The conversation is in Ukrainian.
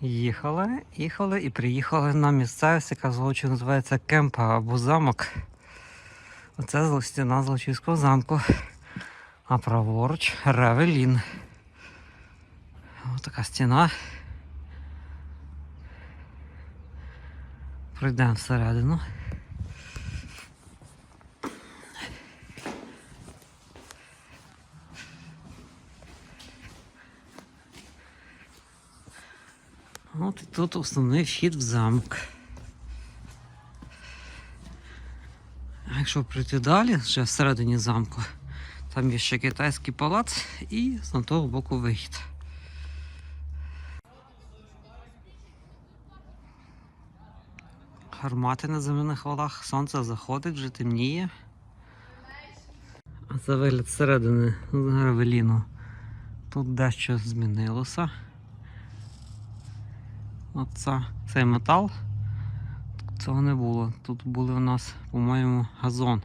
Їхали, їхали і приїхали на місцевість, яка злочі називається Кемпа або замок. Оце стіна Злочівського замку. А праворуч Ревелін. Ось така стіна. Пройдемо всередину. От і тут основний вхід в замок. А якщо прийти далі, вже всередині замку, там є ще китайський палац і з того боку вихід. Гармати на земляних валах, сонце заходить, вже темніє. А це вигляд зсередини Гравеліну. Тут дещо змінилося. Оце, цей метал. Цього не було. Тут були у нас, по-моєму, газон.